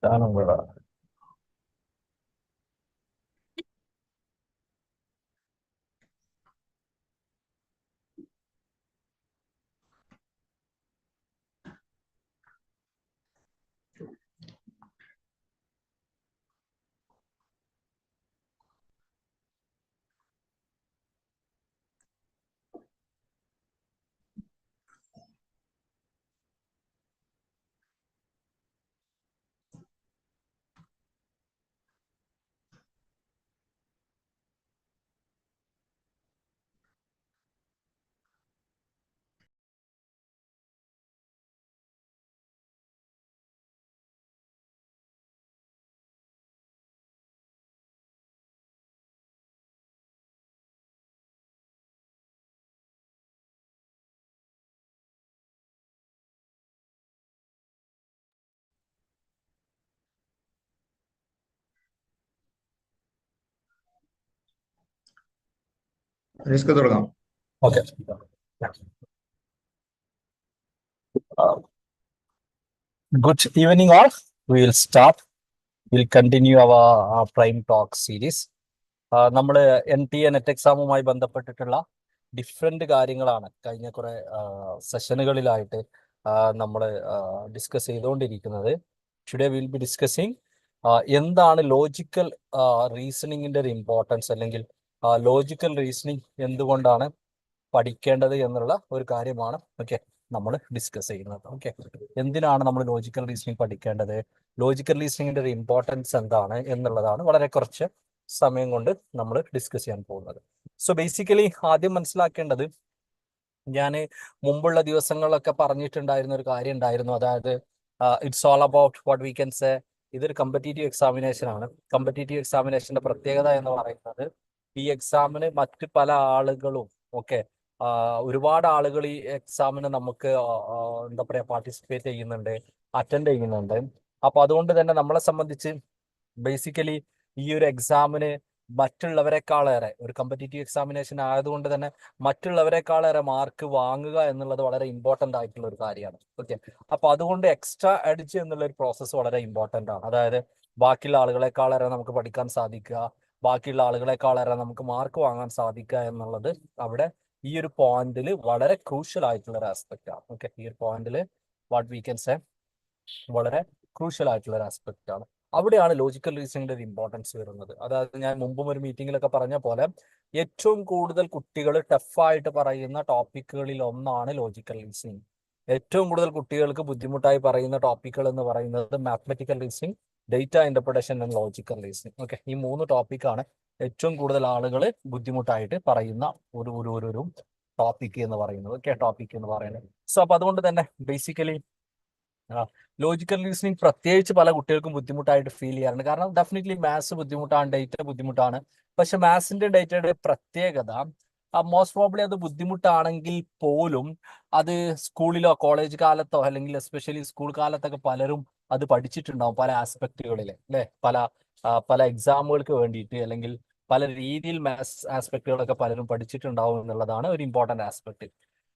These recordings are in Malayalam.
当然了。റിസ്ക് തുടങ്ങാം. Okay. Good evening all will start will continue our prime talk series നമ്മൾ എൻ ടി എ നെറ്റ് എക്സാമുമായി ബന്ധപ്പെട്ടിട്ടുള്ള ഡിഫറെന്റ് കാര്യങ്ങളാണ് കഴിഞ്ഞ കുറെ സെഷനുകളിലായിട്ട് നമ്മൾ ഡിസ്കസ് ചെയ്തുകൊണ്ടിരിക്കുന്നത്. ടുഡേ വിൽ ബി ഡിസ്കസിങ് എന്താണ് ലോജിക്കൽ റീസണിങ്ങിന്റെ ഒരു ഇമ്പോർട്ടൻസ് അല്ലെങ്കിൽ ലോജിക്കൽ റീസണിങ് എന്തുകൊണ്ടാണ് പഠിക്കേണ്ടത് എന്നുള്ള ഒരു കാര്യമാണ് ഓക്കെ നമ്മൾ ഡിസ്കസ് ചെയ്യുന്നത് ഓക്കെ എന്തിനാണ് നമ്മൾ ലോജിക്കൽ റീസണിങ് പഠിക്കേണ്ടത്? ലോജിക്കൽ റീസണിങ്ങിന്റെ ഒരു ഇമ്പോർട്ടൻസ് എന്താണ് എന്നുള്ളതാണ് വളരെ കുറച്ച് സമയം കൊണ്ട് നമ്മൾ ഡിസ്കസ് ചെയ്യാൻ പോകുന്നത്. സോ ബേസിക്കലി ആദ്യം മനസ്സിലാക്കേണ്ടത് ഞാൻ മുമ്പുള്ള ദിവസങ്ങളിലൊക്കെ പറഞ്ഞിട്ടുണ്ടായിരുന്ന ഒരു കാര്യം ഉണ്ടായിരുന്നു. അതായത് it's all about what we can say ഇതൊരു കമ്പറ്റേറ്റീവ് എക്സാമിനേഷൻ ആണ്. കമ്പറ്റേറ്റീവ് എക്സാമിനേഷന്റെ പ്രത്യേകത എന്ന് പറയുന്നത് ഈ എക്സാമിന് മറ്റ് പല ആളുകളും ഓക്കെ ഒരുപാട് ആളുകൾ ഈ എക്സാമിന് നമുക്ക് എന്താ പറയാ പാർട്ടിസിപ്പേറ്റ് ചെയ്യുന്നുണ്ട് അറ്റൻഡ് ചെയ്യുന്നുണ്ട്. അപ്പൊ അതുകൊണ്ട് തന്നെ നമ്മളെ സംബന്ധിച്ച് ബേസിക്കലി ഈ ഒരു എക്സാമിന് മറ്റുള്ളവരെക്കാളേറെ ഒരു കമ്പറ്റീറ്റീവ് എക്സാമിനേഷൻ ആയതുകൊണ്ട് തന്നെ മറ്റുള്ളവരെക്കാളേറെ മാർക്ക് വാങ്ങുക എന്നുള്ളത് വളരെ ഇമ്പോർട്ടന്റ് ആയിട്ടുള്ള ഒരു കാര്യമാണ്. ഓക്കെ അപ്പൊ അതുകൊണ്ട് എക്സ്ട്രാ അടിച്ച് എന്നുള്ള ഒരു പ്രോസസ്സ് വളരെ ഇമ്പോർട്ടന്റ് ആണ്. അതായത് ബാക്കിയുള്ള ആളുകളെക്കാളേറെ നമുക്ക് പഠിക്കാൻ സാധിക്കുക ബാക്കിയുള്ള ആളുകളെക്കാളേറെ നമുക്ക് മാർക്ക് വാങ്ങാൻ സാധിക്കുക എന്നുള്ളത് അവിടെ ഈ ഒരു പോയിന്റിൽ വളരെ ക്രൂഷ്യൽ ആയിട്ടുള്ള ഒരു ആസ്പെക്റ്റ് ആണ്. ഓക്കെ ഈ ഒരു പോയിന്റിൽ വാട്ട് വി കൻ സേ വളരെ ക്രൂഷ്യൽ ആയിട്ടുള്ള ഒരു ആസ്പെക്റ്റ് ആണ്. അവിടെയാണ് ലോജിക്കൽ റീസണിന്റെ ഒരു ഇമ്പോർട്ടൻസ് വരുന്നത്. അതായത് ഞാൻ മുമ്പും ഒരു മീറ്റിംഗിലൊക്കെ പറഞ്ഞ പോലെ ഏറ്റവും കൂടുതൽ കുട്ടികൾ ടഫായിട്ട് പറയുന്ന ടോപ്പിക്കുകളിൽ ഒന്നാണ് ലോജിക്കൽ റീസണിങ് ഏറ്റവും കൂടുതൽ കുട്ടികൾക്ക് ബുദ്ധിമുട്ടായി പറയുന്ന ടോപ്പിക്കുകൾ എന്ന് പറയുന്നത് mathematical reasoning data interpretation and logical reasoning okay ഈ മൂന്ന് ടോപ്പിക്കാണ് ഏറ്റവും കൂടുതൽ ആളുകൾ ബുദ്ധിമുട്ടായിട്ട് പറയുന്ന ഒരു ഒരു ഒരു ഒരു ടോപ്പിക് എന്ന് പറയുന്നത്. ഓക്കെ ടോപ്പിക് എന്ന് പറയുന്നത്. സോ അപ്പൊ അതുകൊണ്ട് തന്നെ ബേസിക്കലി ലോജിക്കൽ റീസണിങ് പ്രത്യേകിച്ച് പല കുട്ടികൾക്കും ബുദ്ധിമുട്ടായിട്ട് ഫീൽ ചെയ്യാറുണ്ട്. കാരണം ഡെഫിനറ്റ്ലി മാത്സ് ബുദ്ധിമുട്ടാണ് ഡേറ്റ ബുദ്ധിമുട്ടാണ്. പക്ഷെ മാത്സിന്റെ ഡേറ്റയുടെ പ്രത്യേകത മോസ്റ്റ് പ്രോബ്ലി അത് ബുദ്ധിമുട്ടാണെങ്കിൽ പോലും അത് സ്കൂളിലോ കോളേജ് കാലത്തോ അല്ലെങ്കിൽ എസ്പെഷ്യലി സ്കൂൾ കാലത്തൊക്കെ പലരും അത് പഠിച്ചിട്ടുണ്ടാവും പല ആസ്പെക്റ്റുകളിൽ അല്ലെ? പല പല എക്സാമുകൾക്ക് വേണ്ടിയിട്ട് അല്ലെങ്കിൽ പല രീതിയിൽ മാത്സ് ആസ്പെക്റ്റുകളൊക്കെ പലരും പഠിച്ചിട്ടുണ്ടാവും എന്നുള്ളതാണ് ഒരു ഇമ്പോർട്ടന്റ് ആസ്പെക്ട്.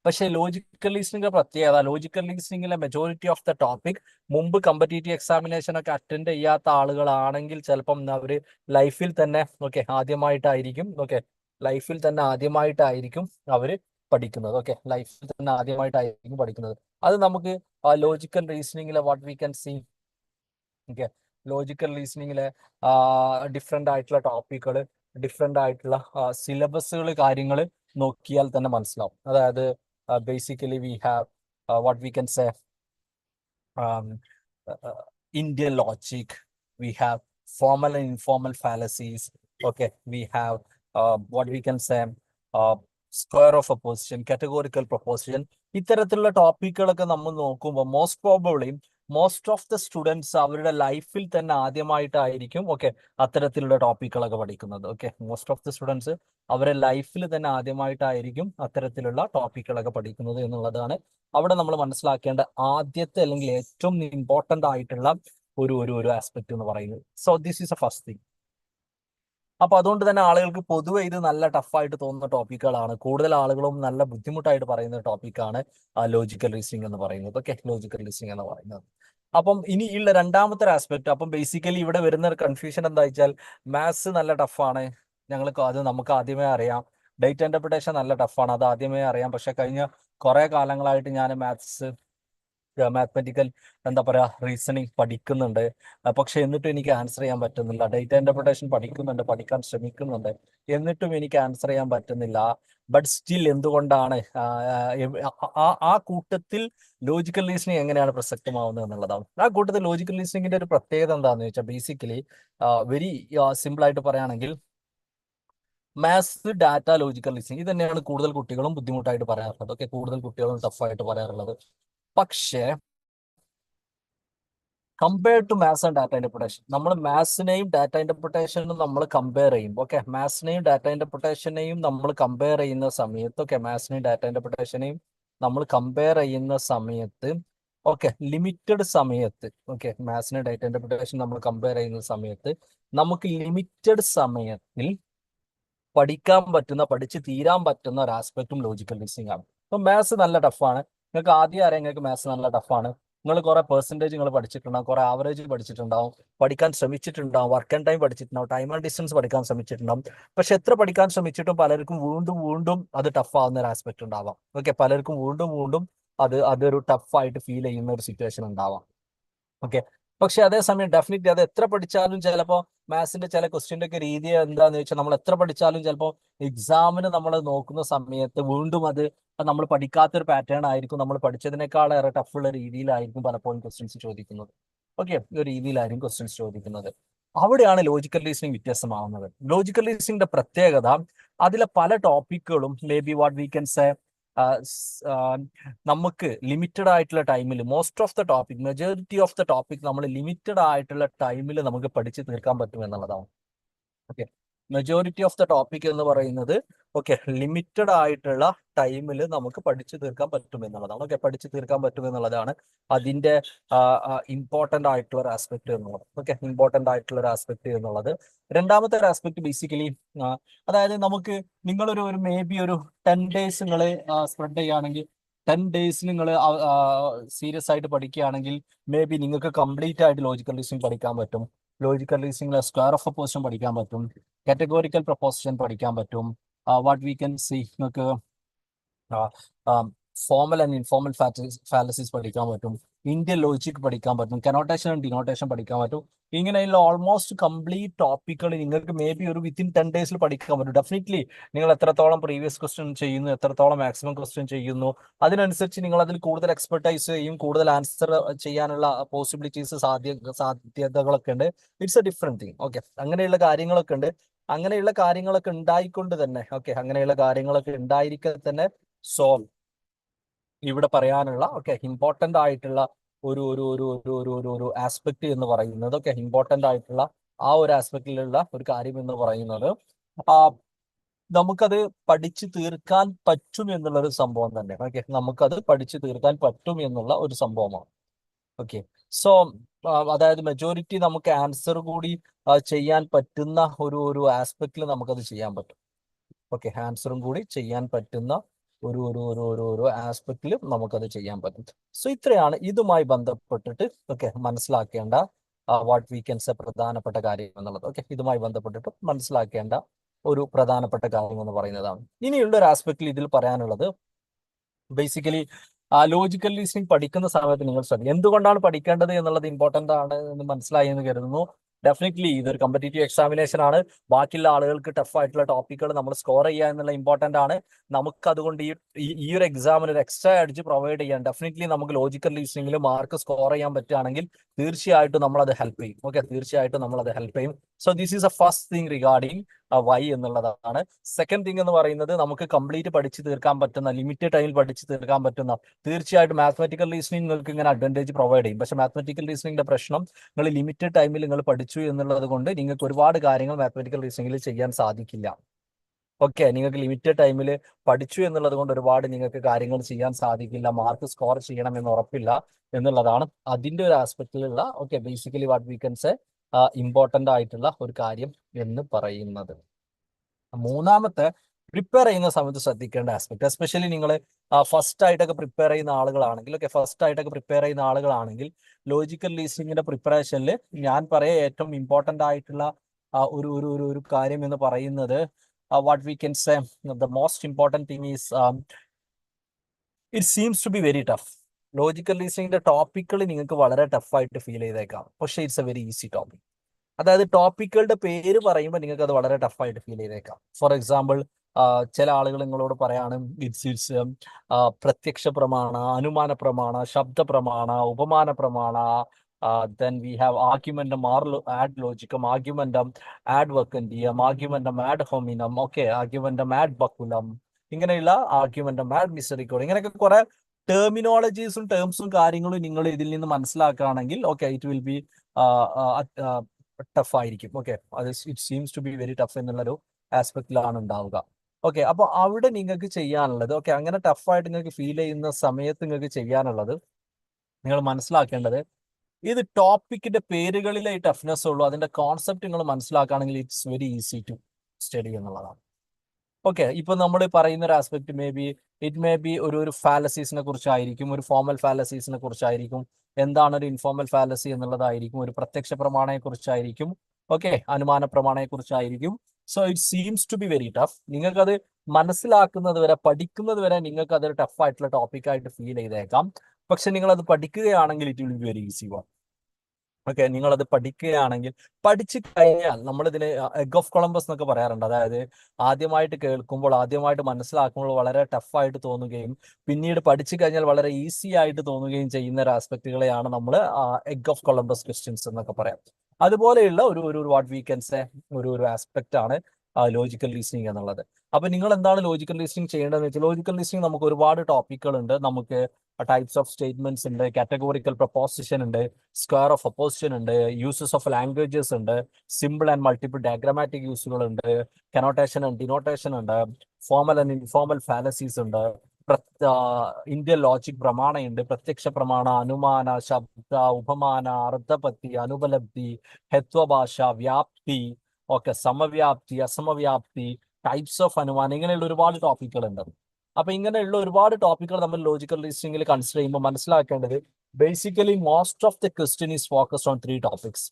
പക്ഷേ ലോജിക്കൽ റീസണിംഗ് പ്രത്യേകത ലോജിക്കൽ ലീസണിംഗിലെ മെജോറിറ്റി ഓഫ് ദ ടോപ്പിക് മുമ്പ് കമ്പറ്റേറ്റീവ് എക്സാമിനേഷൻ ഒക്കെ അറ്റൻഡ് ചെയ്യാത്ത ആളുകളാണെങ്കിൽ ചിലപ്പം അവർ ലൈഫിൽ തന്നെ ഓക്കെ ആദ്യമായിട്ടായിരിക്കും ഓക്കെ ലൈഫിൽ തന്നെ ആദ്യമായിട്ടായിരിക്കും അവർ പഠിക്കുന്നത് ഓക്കെ ലൈഫിൽ തന്നെ ആദ്യമായിട്ടായിരിക്കും പഠിക്കുന്നത്. അത് നമുക്ക് logical റീസണിങ്ങിലെ what we can see okay logical റീസണിങ്ങിലെ different ആയിട്ടുള്ള ടോപ്പിക്കുകൾ ഡിഫറെന്റ് ആയിട്ടുള്ള സിലബസുകൾ കാര്യങ്ങൾ നോക്കിയാൽ തന്നെ മനസ്സിലാവും. അതായത് basically we have what we can say Indian logic we have formal and informal fallacies okay we have what we can say square of proposition categorical proposition ഇത്തരത്തിലുള്ള ടോപ്പിക്കുകളൊക്കെ നമ്മൾ നോക്കുമ്പോൾ most probably most of the students അവരുടെ ലൈഫിൽ തന്നെ ആദ്യമായിട്ടായിരിക്കും ഓക്കെ അത്തരത്തിലുള്ള ടോപ്പിക്കുകളൊക്കെ പഠിക്കുന്നത് okay most of the students അവരുടെ ലൈഫിൽ തന്നെ ആദ്യമായിട്ടായിരിക്കും അത്തരത്തിലുള്ള ടോപ്പിക്കുകളൊക്കെ പഠിക്കുന്നത് എന്നുള്ളതാണ് അവിടെ നമ്മൾ മനസ്സിലാക്കേണ്ട ആദ്യത്തെ അല്ലെങ്കിൽ ഏറ്റവും ഇമ്പോർട്ടന്റ് ആയിട്ടുള്ള ഒരു ഒരു ഒരു ആസ്പെക്ട് എന്ന് പറയുന്നത്. So this is a first thing അപ്പൊ അതുകൊണ്ട് തന്നെ ആളുകൾക്ക് പൊതുവെ ഇത് നല്ല ടഫായിട്ട് തോന്നുന്ന ടോപ്പിക്കുകളാണ് കൂടുതൽ ആളുകളും നല്ല ബുദ്ധിമുട്ടായിട്ട് പറയുന്ന ടോപ്പിക്കാണ് ലോജിക്കൽ റീസണിങ് എന്ന് പറയുന്നത്. ഓക്കെ ലോജിക്കൽ റീസണിങ് എന്ന് പറയുന്നത്. അപ്പം ഇനി ഉള്ള രണ്ടാമത്തെ ഒരു ആസ്പെക്ട് അപ്പം ബേസിക്കലി ഇവിടെ വരുന്ന ഒരു കൺഫ്യൂഷൻ എന്താ വെച്ചാൽ മാത്സ് നല്ല ടഫാണ് ഞങ്ങൾക്ക് അത് നമുക്ക് ആദ്യമേ അറിയാം. ഡേറ്റ് ഇന്റർപ്രിട്ടേഷൻ നല്ല ടഫാണ് അത് ആദ്യമേ അറിയാം. പക്ഷെ കഴിഞ്ഞ കുറെ കാലങ്ങളായിട്ട് ഞാൻ മാത്സ് മാത്തമെറ്റിക്കൽ എന്താ പറയാ റീസണിങ് പഠിക്കുന്നുണ്ട്. പക്ഷെ എന്നിട്ടും എനിക്ക് ആൻസർ ചെയ്യാൻ പറ്റുന്നില്ല. ഡേറ്റ ഇന്റർപ്രിട്ടേഷൻ പഠിക്കുന്നുണ്ട് പഠിക്കാൻ ശ്രമിക്കുന്നുണ്ട്. എന്നിട്ടും എനിക്ക് ആൻസർ ചെയ്യാൻ പറ്റുന്നില്ല. ബട്ട് സ്റ്റിൽ എന്തുകൊണ്ടാണ് ആ, കൂട്ടത്തിൽ ലോജിക്കൽ റീസണിങ് എങ്ങനെയാണ് പ്രസക്തമാവുന്നത് എന്നുള്ളതാണ്. ആ കൂട്ടത്തിൽ ലോജിക്കൽ റീസണിങ്ങിന്റെ ഒരു പ്രത്യേകത എന്താണെന്ന് വെച്ചാൽ ബേസിക്കലി വെരി സിമ്പിൾ ആയിട്ട് പറയുകയാണെങ്കിൽ മാത്സ് ഡാറ്റ ലോജിക്കൽ റീസണിങ് ഇത് തന്നെയാണ് കൂടുതൽ കുട്ടികളും ബുദ്ധിമുട്ടായിട്ട് പറയാറുള്ളത്. ഓക്കെ കൂടുതൽ കുട്ടികളും ടഫായിട്ട് പറയാറുള്ളത്. പക്ഷേ compare to maths and data interpretation നമ്മൾ മാത്സിനെയും ഡാറ്റ ഇന്റർപ്രിട്ടേഷനും നമ്മൾ കമ്പയർ ചെയ്യുമ്പോൾ ഓക്കെ മാത്സിനെയും ഡാറ്റ ഇന്റർപ്രിട്ടേഷനെയും നമ്മൾ കമ്പയർ ചെയ്യുന്ന സമയത്ത് ഓക്കെ മാത്സിനെയും ഡാറ്റ ഇന്റർപ്രിട്ടേഷനെയും നമ്മൾ കമ്പയർ ചെയ്യുന്ന സമയത്ത് ഓക്കെ ലിമിറ്റഡ് സമയത്ത് ഓക്കെ മാത്സിനെ ഡാറ്റ ഇന്റർപ്രിട്ടേഷൻ നമ്മൾ കമ്പയർ ചെയ്യുന്ന സമയത്ത് നമുക്ക് ലിമിറ്റഡ് സമയത്തിൽ പഠിക്കാൻ പറ്റുന്ന പഠിച്ച് തീരാൻ പറ്റുന്ന ഒരു ആസ്പെക്റ്റും ലോജിക്കൽ റീസണിങ് ആണ്. അപ്പൊ മാത്സ് നല്ല ടഫാണ് നിങ്ങൾക്ക് ആദ്യം അറിയാം നിങ്ങൾക്ക് മാത്സ് നല്ല ടഫാണ് നിങ്ങൾ കുറെ പെർസെന്റേജ് നിങ്ങൾ പഠിച്ചിട്ടുണ്ടാവും കുറെ ആവറേജ് പഠിച്ചിട്ടുണ്ടാവും പഠിക്കാൻ ശ്രമിച്ചിട്ടുണ്ടാവും വർക്ക് ആൻഡ് ടൈം പഠിച്ചിട്ടുണ്ടാവും ടൈം ആൻഡ് ഡിസ്റ്റൻസ് പഠിക്കാൻ ശ്രമിച്ചിട്ടുണ്ടാവും. പക്ഷെ എത്ര പഠിക്കാൻ ശ്രമിച്ചിട്ടും പലർക്കും വീണ്ടും വീണ്ടും അത് ടഫ് ആവുന്ന ഒരു ആസ്പെക്ട് ഉണ്ടാവാം. ഓക്കെ പലർക്കും വീണ്ടും വീണ്ടും അത് അതൊരു ടഫായിട്ട് ഫീൽ ചെയ്യുന്ന ഒരു സിറ്റുവേഷൻ ഉണ്ടാവാം. ഓക്കെ പക്ഷെ അതേസമയം ഡെഫിനറ്റ്ലി അത് എത്ര പഠിച്ചാലും ചിലപ്പോൾ മാത്സിന്റെ ചില ക്വസ്റ്റ്യന്റെ ഒക്കെ രീതി എന്താന്ന് വെച്ചാൽ നമ്മൾ എത്ര പഠിച്ചാലും ചിലപ്പോൾ എക്സാമിന് നമ്മൾ നോക്കുന്ന സമയത്ത് വീണ്ടും അത് നമ്മൾ പഠിക്കാത്തൊരു പാറ്റേൺ ആയിരിക്കും. നമ്മൾ പഠിച്ചതിനേക്കാൾ പഠിച്ചതിനേക്കാളേറെ ടഫുള്ള രീതിയിലായിരിക്കും പലപ്പോഴും ക്വസ്റ്റ്യൻസ് ചോദിക്കുന്നത്. ഓക്കെ ഒരു രീതിയിലായിരിക്കും ക്വസ്റ്റ്യൻസ് ചോദിക്കുന്നത്. അവിടെയാണ് ലോജിക്കൽ റീസണിങ് വ്യത്യസ്തമാവുന്നത്. ലോജിക്കൽ റീസണിങ്ങിന്റെ പ്രത്യേകത അതിലെ പല ടോപ്പിക്കുകളും maybe what we can say നമുക്ക് ലിമിറ്റഡ് ആയിട്ടുള്ള ടൈമിൽ most of the topic majority of the topic നമ്മൾ ലിമിറ്റഡ് ആയിട്ടുള്ള ടൈമിൽ നമുക്ക് പഠിച്ചു തീർക്കാൻ പറ്റും എന്നുള്ളതാണ്. Okay majority of the topic എന്ന് പറയുന്നത് ഓക്കെ ലിമിറ്റഡ് ആയിട്ടുള്ള ടൈമിൽ നമുക്ക് പഠിച്ചു തീർക്കാൻ പറ്റുമെന്നുള്ളതാണ്. ഓക്കെ പഠിച്ചു തീർക്കാൻ പറ്റുമെന്നുള്ളതാണ് അതിന്റെ ഇമ്പോർട്ടന്റ് ആയിട്ടുള്ള ഒരു ആസ്പെക്ട് എന്നുള്ളത്. ഓക്കെ ഇമ്പോർട്ടന്റ് ആയിട്ടുള്ള ഒരു ആസ്പെക്ട് എന്നുള്ളത്. രണ്ടാമത്തെ ഒരു ആസ്പെക്ട് ബേസിക്കലി അതായത് നമുക്ക് നിങ്ങളൊരു ഒരു മേ ബി ഒരു ടെൻ ഡേയ്സ് നിങ്ങൾ സ്പ്രെഡ് ചെയ്യുകയാണെങ്കിൽ ടെൻ ഡേയ്സ് നിങ്ങൾ സീരിയസ് ആയിട്ട് പഠിക്കുകയാണെങ്കിൽ മേ ബി നിങ്ങൾക്ക് കംപ്ലീറ്റ് ആയിട്ട് ലോജിക്കൽ റീസണിങ് പഠിക്കാൻ പറ്റും. ലോജിക്കൽ റീസണിങ്ങിലെ സ്ക്വയർ ഓഫ് പൊസിഷൻ പഠിക്കാൻ പറ്റും. കാറ്റഗോറിക്കൽ പ്രപ്പോസിഷൻ പഠിക്കാൻ പറ്റും. വാട്ട് വി കൻ സി നിങ്ങൾക്ക് ഫോമൽ ആൻഡ് ഇൻഫോമൽ ഫാലസീസ് പഠിക്കാൻ പറ്റും. ഇന്ത്യൻ ലോജിക് പഠിക്കാൻ പറ്റും കനോട്ടേഷൻ ഡിനോട്ടേഷൻ പഠിക്കാൻ പറ്റും. ഇങ്ങനെയുള്ള ഓൾമോസ്റ്റ് കംപ്ലീറ്റ് ടോപ്പിക്കുകൾ നിങ്ങൾക്ക് മേ ബി ഒരു വിത്തിൻ ടെൻ ഡേയ്സിൽ പഠിക്കാൻ പറ്റും. ഡെഫിനറ്റ്ലി നിങ്ങൾ എത്രത്തോളം പ്രീവിയസ് ക്വസ്റ്റ്യൻ ചെയ്യുന്നു എത്രത്തോളം മാക്സിമം ക്വസ്റ്റ്യൻ ചെയ്യുന്നു അതിനനുസരിച്ച് നിങ്ങൾ അതിൽ കൂടുതൽ എക്സ്പെർട്ടൈസ് ചെയ്യും കൂടുതൽ ആൻസർ ചെയ്യാനുള്ള പോസിബിലിറ്റീസ് സാധ്യ സാധ്യതകളൊക്കെ ഉണ്ട്. It's a different thing okay അങ്ങനെയുള്ള കാര്യങ്ങളൊക്കെ ഉണ്ട്. അങ്ങനെയുള്ള കാര്യങ്ങളൊക്കെ ഉണ്ടായിക്കൊണ്ട് തന്നെ ഓക്കെ അങ്ങനെയുള്ള കാര്യങ്ങളൊക്കെ ഉണ്ടായിരിക്കെ തന്നെ സോ ഇവിടെ പറയാനുള്ള ഓക്കെ ഇമ്പോർട്ടന്റ് ആയിട്ടുള്ള ഒരു ഒരു ഒരു ഒരു ഒരു ഒരു ഒരു ആസ്പെക്ട് എന്ന് പറയുന്നത് ഓക്കെ ഇമ്പോർട്ടന്റ് ആയിട്ടുള്ള ആ ഒരു ആസ്പെക്റ്റിലുള്ള ഒരു കാര്യം എന്ന് പറയുന്നത് നമുക്കത് പഠിച്ചു തീർക്കാൻ പറ്റും എന്നുള്ള ഒരു സംഭവം തന്നെ ഓക്കെ നമുക്കത് പഠിച്ചു തീർക്കാൻ പറ്റും എന്നുള്ള ഒരു സംഭവമാണ് ഓക്കെ സോ അതായത് മെജോറിറ്റി നമുക്ക് ആൻസർ കൂടി ചെയ്യാൻ പറ്റുന്ന ഒരു ഒരു ആസ്പെക്റ്റിൽ നമുക്കത് ചെയ്യാൻ പറ്റും ഓക്കെ ആൻസറും കൂടി ചെയ്യാൻ പറ്റുന്ന ഒരു ഒരു ഒരു ഒരു ഓരോ ആസ്പെക്റ്റിലും നമുക്കത് ചെയ്യാൻ പറ്റും. സോ ഇത്രയാണ്. ഇതുമായി ബന്ധപ്പെട്ടിട്ട് ഓക്കെ മനസ്സിലാക്കേണ്ട വാട്ട് വി ക്യാൻ സെ പ്രധാനപ്പെട്ട കാര്യം എന്നുള്ളത്. ഓക്കെ ഇതുമായി ബന്ധപ്പെട്ടിട്ട് മനസ്സിലാക്കേണ്ട ഒരു പ്രധാനപ്പെട്ട കാര്യം എന്ന് പറയുന്നതാണ്. ഇനിയുള്ള ഒരു ആസ്പെക്റ്റിൽ ഇതിൽ പറയാനുള്ളത് ബേസിക്കലി ലോജിക്കൽ ലീസിനിങ് പഠിക്കുന്ന സമയത്ത് നിങ്ങൾ ശ്രദ്ധിക്കും എന്തുകൊണ്ടാണ് പഠിക്കേണ്ടത് എന്നുള്ളത് ഇമ്പോർട്ടന്റ് ആണ് എന്ന് മനസ്സിലായി എന്ന് കരുതുന്നു. ഡെഫിനറ്റ്ലി ഇതൊരു കമ്പറ്റേറ്റീവ് എക്സാമിനേഷൻ ആണ്. ബാക്കിയുള്ള ആളുകൾക്ക് ടഫ് ആയിട്ടുള്ള ടോപ്പിക്കുകൾ നമ്മൾ സ്കോർ ചെയ്യുക എന്നുള്ള ഇമ്പോർട്ടന്റ് ആണ്. നമുക്ക് അതുകൊണ്ട് ഈ- ഈ ഒരു എക്സാമിന് ഒരു എക്സ്ട്രാ അടിച്ച് പ്രൊവൈഡ് ചെയ്യാൻ ഡെഫിനറ്റ്ലി നമുക്ക് ലോജിക്കൽ റീസണിംഗിൽ മാർക്ക് സ്കോർ ചെയ്യാൻ പറ്റുകയാണെങ്കിൽ തീർച്ചയായിട്ടും നമ്മൾ അത് ഹെൽപ്പ് ചെയ്യും. ഓക്കെ തീർച്ചയായിട്ടും നമ്മൾ അത് ഹെൽപ്പ് ചെയ്യും. So this is a first thing regarding why എന്നുള്ളതാണ്. സെക്കൻഡ് തിങ് എന്ന് പറയുന്നത് നമുക്ക് കംപ്ലീറ്റ് പഠിച്ച് തീർക്കാൻ പറ്റുന്ന ലിമിറ്റഡ് ടൈമിൽ പഠിച്ച് തീർക്കാൻ പറ്റുന്ന തീർച്ചയായിട്ടും മാത്മറ്റിക്കൽ റീസണിങ് നിങ്ങൾക്ക് ഇങ്ങനെ അഡ്വാന്റേജ് പ്രൊവൈഡ് ചെയ്യും. പക്ഷേ മാത്മറ്റിക്കൽ റീസണിങ്ങിന്റെ പ്രശ്നം നിങ്ങൾ ലിമിറ്റഡ് ടൈമിൽ നിങ്ങൾ പഠിച്ചു എന്നുള്ളത് കൊണ്ട് നിങ്ങൾക്ക് ഒരുപാട് കാര്യങ്ങൾ മാത്മറ്റിക്കൽ റീസണിങ്ങിൽ ചെയ്യാൻ സാധിക്കില്ല. ഓക്കെ നിങ്ങൾക്ക് ലിമിറ്റഡ് ടൈമിൽ പഠിച്ചു എന്നുള്ളത് കൊണ്ട് ഒരുപാട് നിങ്ങൾക്ക് കാര്യങ്ങൾ ചെയ്യാൻ സാധിക്കില്ല മാർക്ക് സ്കോർ ചെയ്യണം എന്ന് ഉറപ്പില്ല എന്നുള്ളതാണ് അതിന്റെ ഒരു ആസ്പെക്റ്റിലുള്ള okay basically what weakens important ആയിട്ടുള്ള ഒരു കാര്യം എന്ന് പറയുന്നത്. മൂന്നാമത്തെ പ്രിപ്പയർ ചെയ്യുന്ന സമയത്ത് ശ്രദ്ധിക്കേണ്ട ആസ്പെക്ട് എസ്പെഷ്യലി നിങ്ങൾ ഫസ്റ്റ് ആയിട്ടൊക്കെ പ്രിപ്പയർ ചെയ്യുന്ന ആളുകളാണെങ്കിൽ ഓക്കെ ഫസ്റ്റ് ആയിട്ടൊക്കെ പ്രിപ്പയർ ചെയ്യുന്ന ആളുകളാണെങ്കിൽ ലോജിക്കൽ ലീസിങ്ങിന്റെ പ്രിപ്പറേഷനിൽ ഞാൻ പറയാം ഏറ്റവും ഇമ്പോർട്ടന്റ് ആയിട്ടുള്ള ഒരു ഒരു ഒരു ഒരു കാര്യം എന്ന് പറയുന്നത് what we can say the most important thing is it seems to be very tough logical റീസണിങ്ങിന്റെ ടോപ്പിക്കുകൾ നിങ്ങൾക്ക് വളരെ ടഫായിട്ട് ഫീൽ ചെയ്തേക്കാം. പക്ഷേ it's a very easy topic അതായത് ടോപ്പിക്കുകളുടെ പേര് പറയുമ്പോൾ നിങ്ങൾക്ക് അത് വളരെ ടഫായിട്ട് ഫീൽ ചെയ്തേക്കാം. ഫോർ എക്സാമ്പിൾ ചില ആളുകൾ നിങ്ങളോട് പറയാണ് ഇറ്റ്സ് ഇറ്റ്സ് പ്രത്യക്ഷ പ്രമാണ അനുമാന പ്രമാണ ശബ്ദ പ്രമാണ ഉപമാന പ്രമാണ then we have argumentum or ad logicam argumentum ad verecundiam argumentum ad hominem okay argumentum ad baculum ഇങ്ങനെയുള്ള ആർഗ്യുമെന്റം ആഡ് മിസ്റ്ററിക്കോഡ് ഇങ്ങനെയൊക്കെ കുറെ ടെർമിനോളജീസും ടേംസും കാര്യങ്ങളും നിങ്ങൾ ഇതിൽ നിന്ന് മനസ്സിലാക്കുകയാണെങ്കിൽ okay it will be tough ആയിരിക്കും. ഓക്കെ അത് it seems to be very tough എന്നുള്ളൊരു ആസ്പെക്റ്റിലാണ് ഉണ്ടാവുക. ഓക്കെ അപ്പൊ അവിടെ നിങ്ങൾക്ക് ചെയ്യാനുള്ളത് ഓക്കെ അങ്ങനെ ടഫായിട്ട് നിങ്ങൾക്ക് ഫീൽ ചെയ്യുന്ന സമയത്ത് നിങ്ങൾക്ക് ചെയ്യാനുള്ളത് നിങ്ങൾ മനസ്സിലാക്കേണ്ടത് ഇത് ടോപ്പിക്കിന്റെ പേരുകളിലെ ഈ ടഫ്നെസ് ഉള്ളൂ. അതിന്റെ കോൺസെപ്റ്റ് നിങ്ങൾ മനസ്സിലാക്കുകയാണെങ്കിൽ it's very easy to study എന്നുള്ളതാണ്. ഓക്കെ ഇപ്പൊ നമ്മൾ പറയുന്ന ഒരു aspect maybe it may be ഒരു ഒരു ഫാലസീസിനെ കുറിച്ചായിരിക്കും ഒരു ഫോമൽ ഫാലസീസിനെ കുറിച്ചായിരിക്കും എന്താണ് ഒരു ഇൻഫോമൽ ഫാലസി എന്നുള്ളതായിരിക്കും ഒരു പ്രത്യക്ഷ പ്രമാണയെ കുറിച്ചായിരിക്കും ഓക്കെ അനുമാന പ്രമാണയെ കുറിച്ചായിരിക്കും. So it seems to be very tough നിങ്ങൾക്കത് മനസ്സിലാക്കുന്നത് വരെ പഠിക്കുന്നത് വരെ നിങ്ങൾക്ക് അതൊരു ടഫ് ആയിട്ടുള്ള ഫീൽ ചെയ്തേക്കാം. പക്ഷെ നിങ്ങൾ അത് പഠിക്കുകയാണെങ്കിൽ it will be very easy one okay നിങ്ങൾ അത് പഠിക്കുകയാണെങ്കിൽ പഠിച്ചു കഴിഞ്ഞാൽ നമ്മൾ നമ്മളിതിന് എഗ് ഓഫ് കൊളംബസ് എന്നൊക്കെ പറയാറുണ്ട്. അതായത് ആദ്യമായിട്ട് കേൾക്കുമ്പോൾ ആദ്യമായിട്ട് മനസ്സിലാക്കുമ്പോൾ വളരെ ടഫായിട്ട് തോന്നുകയും പിന്നീട് പഠിച്ചു കഴിഞ്ഞാൽ വളരെ ഈസി ആയിട്ട് തോന്നുകയും ചെയ്യുന്ന ഒരു ആസ്പെക്റ്റുകളെയാണ് നമ്മൾ എഗ് ഓഫ് കൊളംബസ് ക്വസ്റ്റ്യൻസ് എന്നൊക്കെ പറയാം. അതുപോലെയുള്ള ഒരു ഒരു വാട്ട് വി ക്യാൻ സേ ഒരു ഒരു ആസ്പെക്റ്റ് ആണ് ലോജിക്കൽ റീസണിങ് എന്നുള്ളത്. അപ്പൊ നിങ്ങൾ എന്താണ് ലോജിക്കൽ റീസണിങ് ചെയ്യേണ്ടതെന്ന് വെച്ചാൽ ലോജിക്കൽ റീസണിങ് നമുക്ക് ഒരുപാട് ടോപ്പിക്കുകൾ ഉണ്ട് നമുക്ക് ടൈപ്സ് ഓഫ് സ്റ്റേറ്റ്മെന്റ്സ് ഉണ്ട് കാറ്റഗോറിക്കൽ പ്രപ്പോസിഷൻ ഉണ്ട് സ്ക്വയർ ഓഫ് അപ്പോസിഷൻ ഉണ്ട് യൂസസ് ഓഫ് ലാംഗ്വേജസ് ഉണ്ട് സിമ്പിൾ ആൻഡ് മൾട്ടിപ്പിൾ ഡയഗ്രാമാറ്റിക് യൂസുകൾ ഉണ്ട് കനോട്ടേഷൻ ആൻഡ് ഡിനോട്ടേഷൻ ഉണ്ട് ഫോമൽ ആൻഡ് ഇൻഫോമൽ ഫാലസീസ് ഉണ്ട് ഇന്ത്യൻ ലോജിക് പ്രമാണയുണ്ട് പ്രത്യക്ഷ പ്രമാണ അനുമാന ശബ്ദ ഉപമാന അർദ്ധപത്തി അനുപലബ്ധി ഹെത്വഭാഷ വ്യാപ്തി ഓക്കെ സമവ്യാപ്തി അസമവ്യാപ്തി ടൈപ്സ് ഓഫ് അനുമാനം ഇങ്ങനെയുള്ള ഒരുപാട് ടോപ്പിക്കുകൾ ഉണ്ട്. അപ്പൊ ഇങ്ങനെയുള്ള ഒരുപാട് ടോപ്പിക്കുകൾ നമ്മൾ ലോജിക്കൽ റീസണിംഗിൽ കൺസിഡർ ചെയ്യുമ്പോൾ മനസ്സിലാക്കേണ്ടത് basically most of the question is focused on three topics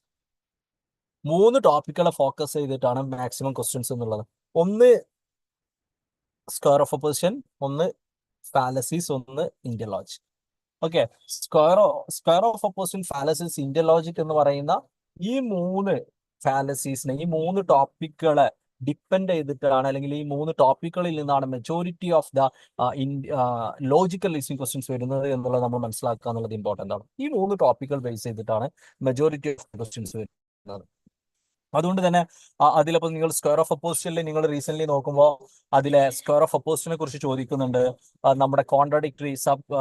മൂന്ന് ടോപ്പിക്കുകളെ ഫോക്കസ് ചെയ്തിട്ടാണ് മാക്സിമം ക്വസ്റ്റ്യൻസ് എന്നുള്ളത്. ഒന്ന് സ്ക്വയർ ഓഫ് പൊസിഷൻ ഒന്ന് ഫാലസീസ് ഒന്ന് Indian logic okay square square of opposition fallacies Indian logic എന്ന് പറയുന്ന ഈ മൂന്ന് ഫാലസീസിനെ ഈ മൂന്ന് ടോപ്പിക്കുകളെ ഡിപ്പെൻഡ് ചെയ്തിട്ടാണ് അല്ലെങ്കിൽ ഈ മൂന്ന് ടോപ്പിക്കുകളിൽ നിന്നാണ് majority of the logical reasoning questions വരുന്നത് എന്നുള്ളത് നമ്മൾ മനസ്സിലാക്കുക എന്നുള്ളത് ഇമ്പോർട്ടന്റ് ആണ്. ഈ മൂന്ന് ടോപ്പിക്കുകൾ ബേസ് ചെയ്തിട്ടാണ് മെജോറിറ്റി ഓഫ് ക്വസ്റ്റ്യൻസ് വരുന്നത്. അതുകൊണ്ട് തന്നെ അതിലപ്പോൾ നിങ്ങൾ സ്ക്വയർ ഓഫ് അപ്പോസിഷനിൽ നിങ്ങൾ റീസെന്റ് നോക്കുമ്പോൾ അതിലെ സ്ക്വയർ ഓഫ് അപ്പോസിഷനെ കുറിച്ച് ചോദിക്കുന്നുണ്ട്. നമ്മുടെ contradictory sub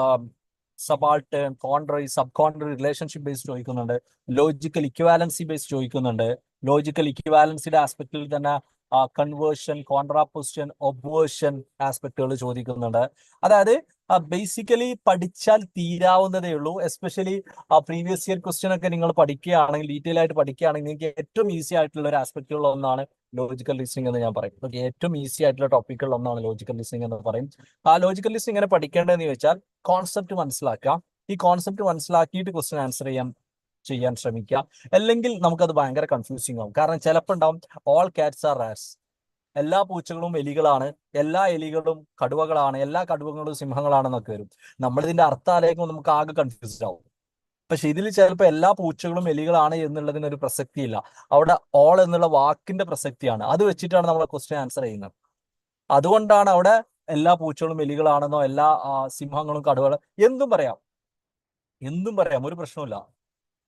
subaltern contrary subcontrary relationship base ചോദിക്കുന്നുണ്ട്. ലോജിക്കൽ ഇക്വാലൻസി ബേസ് ചോദിക്കുന്നുണ്ട്. ലോജിക്കൽ ഇക്വാലൻസിയുടെ ആസ്പെക്റ്റിൽ തന്നെ കൺവേർഷൻ കോൺട്രാപ്പൊസിഷൻ ഒബ്വേർഷൻ ആസ്പെക്റ്റുകൾ ചോദിക്കുന്നുണ്ട്. അതായത് ബേസിക്കലി പഠിച്ചാൽ തീരാവുന്നതേ ഉള്ളൂ. എസ്പെഷ്യലി പ്രീവിയസ് ഇയർ ക്വസ്റ്റ്യൻ ഒക്കെ നിങ്ങൾ പഠിക്കുകയാണെങ്കിൽ ഡീറ്റെയിൽ ആയിട്ട് പഠിക്കുകയാണെങ്കിൽ നിങ്ങൾക്ക് ഏറ്റവും ഈസി ആയിട്ടുള്ള ഒരു ആസ്പെക്റ്റുള്ള ഒന്നാണ് ലോജിക്കൽ ലിസ്ണിംഗ് എന്ന് ഞാൻ പറയും. ഓക്കെ ഏറ്റവും ഈസി ആയിട്ടുള്ള ടോപ്പിക്കുള്ള ഒന്നാണ് ലോജിക്കൽ ലിസ്ണിംഗ് എന്ന് പറയും. ആ ലോജിക്കൽ ലിസ്ണിംഗ് എങ്ങനെ പഠിക്കേണ്ടതെന്ന് ചോദിച്ചാൽ കോൺസെപ്റ്റ് മനസ്സിലാക്കാം ഈ കോൺസെപ്റ്റ് മനസ്സിലാക്കിയിട്ട് ക്വസ്റ്റ്യൻ ആൻസർ ചെയ്യാൻ ചെയ്യാൻ ശ്രമിക്കുക. അല്ലെങ്കിൽ നമുക്കത് ഭയങ്കര കൺഫ്യൂസിങ് ആവും. കാരണം ചിലപ്പോൾ ഉണ്ടാവും ഓൾ കാറ്റ്സ് ആർ റാറ്റ്സ് എല്ലാ പൂച്ചകളും എലികളാണ്. എല്ലാ എലികളും കടുവകളാണ്. എല്ലാ കടുവകളും സിംഹങ്ങളാണെന്നൊക്കെ വരും. നമ്മളിതിന്റെ അർത്ഥം ആലോചിക്കുമ്പോൾ നമുക്ക് ആകെ കൺഫ്യൂസ്ഡ് ആവും. പക്ഷെ ഇതിൽ ചിലപ്പോൾ എല്ലാ പൂച്ചകളും എലികളാണ് എന്നുള്ളതിന് ഒരു പ്രസക്തിയില്ല. അവിടെ ഓൾ എന്നുള്ള വാക്കിന്റെ പ്രസക്തിയാണ്. അത് വെച്ചിട്ടാണ് നമ്മൾ ക്വസ്റ്റ്യൻ ആൻസർ ചെയ്യുന്നത്. അതുകൊണ്ടാണ് അവിടെ എല്ലാ പൂച്ചകളും എലികളാണെന്നോ എല്ലാ സിംഹങ്ങളും കടുവകളും എന്തും പറയാം. എന്തും പറയാം. ഒരു പ്രശ്നമില്ല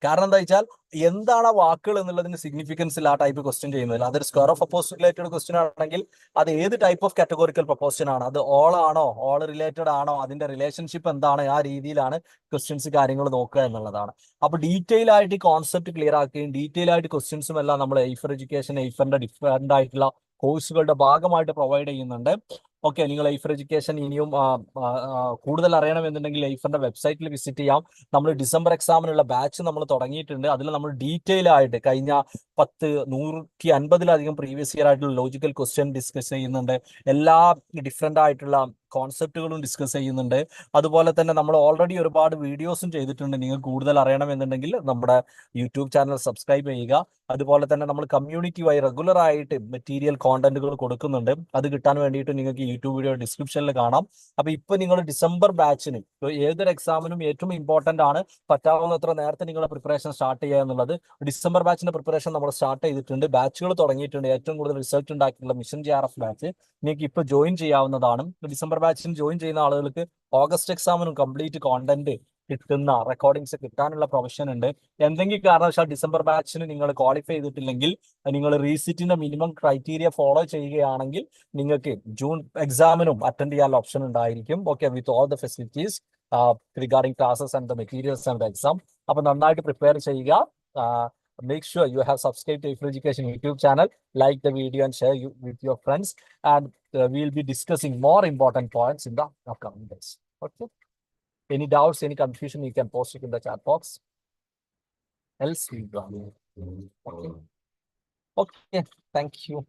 കാരണം എന്താ വെച്ചാൽ എന്താണ് ആ വാക്കുകൾ എന്നുള്ളതിന് സിഗ്നിഫിക്കൻസിൽ ആ ടൈപ്പ് ക്വസ്റ്റ്യൻ ചെയ്യുന്നത്. അതൊരു square of oppose related question ആണെങ്കിൽ അത് ഏത് ടൈപ്പ് ഓഫ് കാറ്റഗോറിക്കൽ പ്രപ്പോസിഷൻ ആണ്? അത് ഓൾ ആണോ? ഓൾ റിലേറ്റഡ് ആണോ? അതിന്റെ റിലേഷൻഷിപ്പ് എന്താണ്? ആ രീതിയിലാണ് ക്വസ്റ്റ്യൻസ് കാര്യങ്ങൾ നോക്കുക എന്നുള്ളതാണ്. അപ്പൊ ഡീറ്റെയിൽ ആയിട്ട് ഈ കോൺസെപ്റ്റ് ക്ലിയർ ആക്കുകയും ഡീറ്റെയിൽ ആയിട്ട് ക്വസ്റ്റ്യൻസും എല്ലാം നമ്മൾ എയ്ഫർ എഡ്യൂക്കേഷൻ എയ്ഫറിന്റെ ഡിഫറെന്റ് ആയിട്ടുള്ള കോഴ്സുകളുടെ ഭാഗമായിട്ട് പ്രൊവൈഡ് ചെയ്യുന്നുണ്ട്. ഓക്കെ നിങ്ങൾ ലൈഫർ എഡ്യൂക്കേഷൻ ഇനിയും കൂടുതൽ അറിയണമെന്നുണ്ടെങ്കിൽ ലൈഫറിന്റെ വെബ്സൈറ്റിൽ വിസിറ്റ് ചെയ്യാം. നമ്മൾ ഡിസംബർ എക്സാമിനുള്ള ബാച്ച് നമ്മൾ തുടങ്ങിയിട്ടുണ്ട്. അതിൽ നമ്മൾ ഡീറ്റെയിൽ ആയിട്ട് കഴിഞ്ഞ പത്ത് നൂറ്റി അൻപതിലധികം പ്രീവിയസ് ഇയർ ആയിട്ടുള്ള ലോജിക്കൽ ക്വസ്റ്റ്യൻ ഡിസ്കസ് ചെയ്യുന്നുണ്ട്. എല്ലാ ഡിഫറെന്റ് ആയിട്ടുള്ള കോൺസെപ്റ്റുകളും ഡിസ്കസ് ചെയ്യുന്നുണ്ട്. അതുപോലെ തന്നെ നമ്മൾ ഓൾറെഡി ഒരുപാട് വീഡിയോസും ചെയ്തിട്ടുണ്ട്. നിങ്ങൾ കൂടുതൽ അറിയണമെന്നുണ്ടെങ്കിൽ നമ്മുടെ യൂട്യൂബ് ചാനൽ സബ്സ്ക്രൈബ് ചെയ്യുക. അതുപോലെ തന്നെ നമ്മൾ കമ്മ്യൂണിറ്റി വൈ റെഗുലർ ആയിട്ട് മെറ്റീരിയൽ കോണ്ടന്റുകൾ കൊടുക്കുന്നുണ്ട്. അത് കിട്ടാൻ വേണ്ടിയിട്ട് നിങ്ങൾക്ക് യൂട്യൂബ് വീഡിയോ ഡിസ്ക്രിപ്ഷനിൽ കാണാം. അപ്പൊ ഇപ്പൊ നിങ്ങൾ ഡിസംബർ ബാച്ചിന് ഏതൊരു എക്സാമിനും ഏറ്റവും ഇമ്പോർട്ടന്റ് ആണ്. പറ്റാവുന്നത്ര നേരത്തെ നിങ്ങളുടെ പ്രിപ്പറേഷൻ സ്റ്റാർട്ട് ചെയ്യുക എന്നുള്ളത്. ഡിസംബർ ബാച്ചിന്റെ പ്രിപ്പറേഷൻ നമ്മൾ സ്റ്റാർട്ട് ചെയ്തിട്ടുണ്ട്. ബാച്ചുകൾ തുടങ്ങിയിട്ടുണ്ട്. ഏറ്റവും കൂടുതൽ റിസൾട്ട് ഉണ്ടാക്കിയിട്ടുള്ള mission G R F batch നിങ്ങൾക്ക് ഇപ്പോൾ ജോയിൻ ചെയ്യാവുന്നതാണ്. ഡിസംബർ ബാച്ചിന് ജോയിൻ ചെയ്യുന്ന ആളുകൾക്ക് ഓഗസ്റ്റ് എക്സാമിനും കംപ്ലീറ്റ് കോണ്ടന്റ് കിട്ടുന്ന റെക്കോർഡിങ്സ് കിട്ടാനുള്ള പ്രൊവിഷൻ ഉണ്ട്. എന്തെങ്കിലും കാരണവശാൽ ഡിസംബർ ബാച്ചിന് നിങ്ങൾ ക്വാളിഫൈ ചെയ്തിട്ടില്ലെങ്കിൽ നിങ്ങൾ റീസിറ്റിന്റെ മിനിമം ക്രൈറ്റീരിയ ഫോളോ ചെയ്യുകയാണെങ്കിൽ നിങ്ങൾക്ക് ജൂൺ എക്സാമിനും അറ്റൻഡ് ചെയ്യാനുള്ള ഓപ്ഷൻ ഉണ്ടായിരിക്കും. Okay with all the facilities regarding classes and the materials and exam അപ്പൊ നന്നായിട്ട് പ്രിപ്പയർ ചെയ്യുക. Make sure you have subscribed to Ifru Education YouTube channel, like the video and share you with your friends. And uh, we'll be discussing more important points in the upcoming days. Okay. Any doubts, any confusion, you can post it in the chat box. Else we will. Okay. Okay. Thank you.